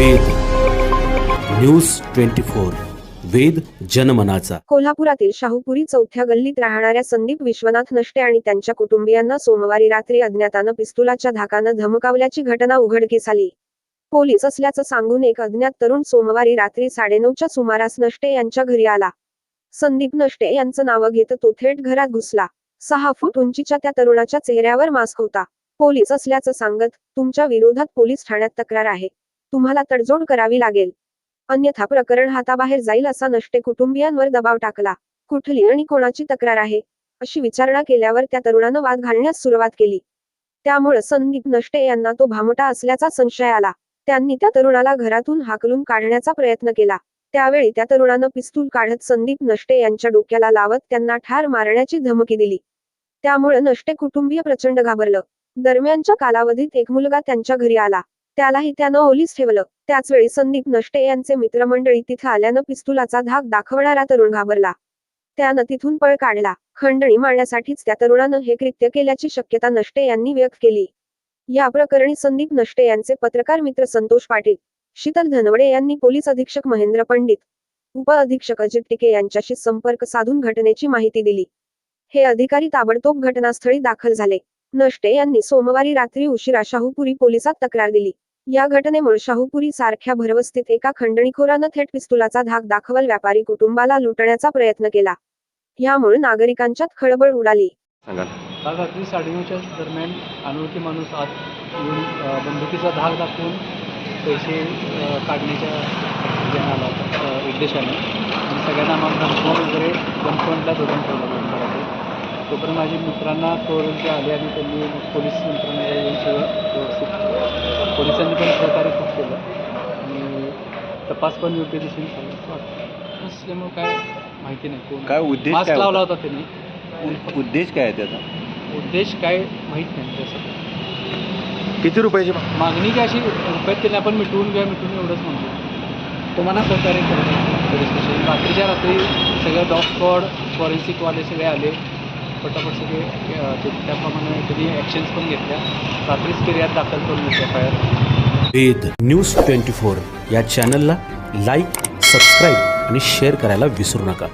News twenty four Ved जनमनाचा. कोल्हापुरातील शाहूपुरी चौथ्या गल्लीत राहणाऱ्या संदीप विश्वनाथ नष्टे आणि त्यांच्या कुटुंबियांना सोमवारी रात्री अज्ञातानं पिस्तुलाच्या धाकानं धमकावल्याची घटना उघडकीस आली. पोलीस असल्याचं सांगून एक अज्ञात तरुण सोमवारी रात्री साडेनऊच्या सुमारास नष्टे यांच्या घरी आला. संदीप नष्टे यांचं नाव घेत तो थेट घरात घुसला. सहा फूट उंचीच्या त्या तरुणाच्या चेहऱ्यावर मास्क होता. पोलीस असल्याचं सांगत तुमच्या विरोधात पोलीस ठाण्यात तक्रार आहे. तुम्हाला तडजोड करावी लागेल. अन्यथा प्रकरण हाताबाहेर जाईल असा नष्टे कुटुंबियांवर दबाव टाकला. कुठली आणि कोणाची तक्रार आहे? अशी विचारणा केल्यावर त्या तरुणानं वाद घालण्यास सुरुवात केली. त्यामुळे संदीप नष्टे यांना तो भामटा असल्याचा संशय आला. त्यांनी त्या तरुणाला घरातून हाकलून काढण्याचा प्रयत्न केला. त्यावेळी त्या तरुणानं पिस्तूल काढत संदीप नष्टे यांच्या डोक्याला लावत त्यांना ठार मारण्याची धमकी दिली. त्यामुळे नष्टे कुटुंबीय प्रचंड घाबरलं. दरम्यानच्या कालावधीत एक मुलगा त्यांच्या घरी आला. त्यालाही त्यानं ओलीस ठेवलं. त्याचवेळी संदीप नष्टे यांचे मित्रमंडळी तिथं आल्यानं पिस्तुलाचा धाक दाखवणारा तरुण घाबरला. त्यानं तिथून पळ काढला. खंडणी मारण्यासाठीच त्या तरुणानं हे कृत्य केल्याची शक्यता नष्टे यांनी व्यक्त केली. या प्रकरणी संदीप नष्टे यांचे पत्रकार मित्र संतोष पाटील शीतल धनवडे यांनी पोलीस अधीक्षक महेंद्र पंडित उप अधीक्षक अजित टिके यांच्याशी संपर्क साधून घटनेची माहिती दिली. हे अधिकारी ताबडतोब घटनास्थळी दाखल झाले. नष्टे यांनी सोमवारी रात्री उशिरा शाहूपुरी पोलिसात तक्रार दिली. या घटनेमुळे शाहूपुरी सारख्या भरवस्तीत एका खंडणीखोरानं थेट पिस्तुलाचा धाक दाखवल व्यापारी कुटुंबाला लुटण्याचा प्रयत्न केला. यामुळे नागरिकांच्यात खळबळ उडाली. सांगाल काल रात्री साडेनऊच्या दरम्यान अनोळखी माणूस आत येऊन बंदुकीचा धाक दाखवून पैसे काढण्याच्या आला उद्देशाने. आणि सगळ्यांना आम्हाला धमकवून वगैरे गनपॉईंटला धरून ठेवलं. तोपर्यंत माझ्या मित्रांना कळून ते आले आणि त्यांनी पोलीस यंत्रणा येऊन सगळं व्यवस्थित पोलिसांनी पण सहकार्य खूप केलं. आणि तपास पण योग्य दिशेने वाटतं. असल्यामुळं काय माहिती नाही कोण काय उद्देश मास्क काय लावला होता? त्यांनी. उ- उद्देश काय आहे त्याचा? उद्देश काय माहीत नाही त्याचं किती रुपयाचे मागणी काय अशी रुपयात त्यांनी आपण मिटवून घ्या मिटवून एवढंच म्हणतो तुम्हाला सहकार्य करतात पोलीस स्टेशन. रात्रीच्या रात्री सगळं डॉग स्क्वॉड फॉरेन्सिकवाले सगळे आले. पटापट सगळे त्याप्रमाणे त्यांनी ॲक्शन्स पण घेतल्या. रात्रीच फिर्याद दाखल करून F I R Ved news twenty four या चॅनलला लाईक सबस्क्राईब आणि शेअर करायला विसरू नका.